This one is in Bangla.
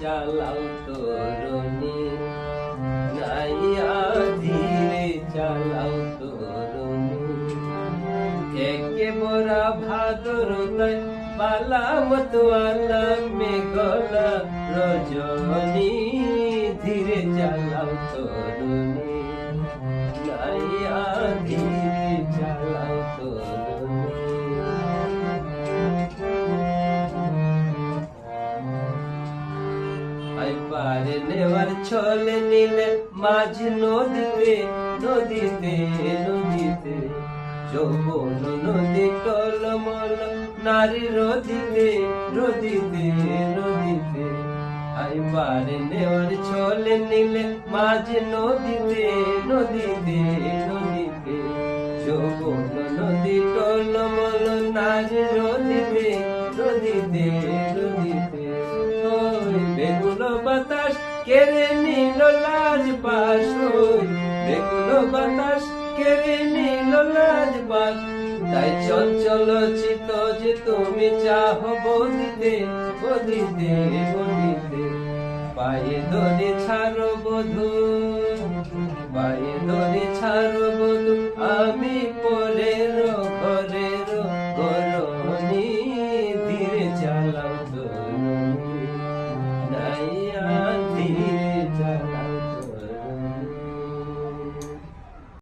চালাও তরুণী। নাইয়া ধীরে চালাও তরুণী। একে বড়া ভাদর পালা মতওয়ালা মেঘলা রজনী। ধীরে চালাও তরুণী। নাইয়া ধীরে পারে নেওয়ার ছলে নিলে মাঝ নদীতে নদীতে নদীতে। যৌবন নদী, টলমল নারী রদিতে রদিতে রদিতে। আই পারে নেওয়ার ছলে নিলে মাঝ নদীতে নদীতে নদীতে। যৌবন নদী, টলমল নারী রদিতে রদিতে কেড়ে নিল লাজ ওই বাতাস কেড়ে নিল লাজ তাই চঞ্চল চিত যে তুমি চাহ বদিতে বদিতে বদিতে পায়ে ধরে ছাড়ো বধু, পায়ে ধরে ছাড়ো বধু, আমি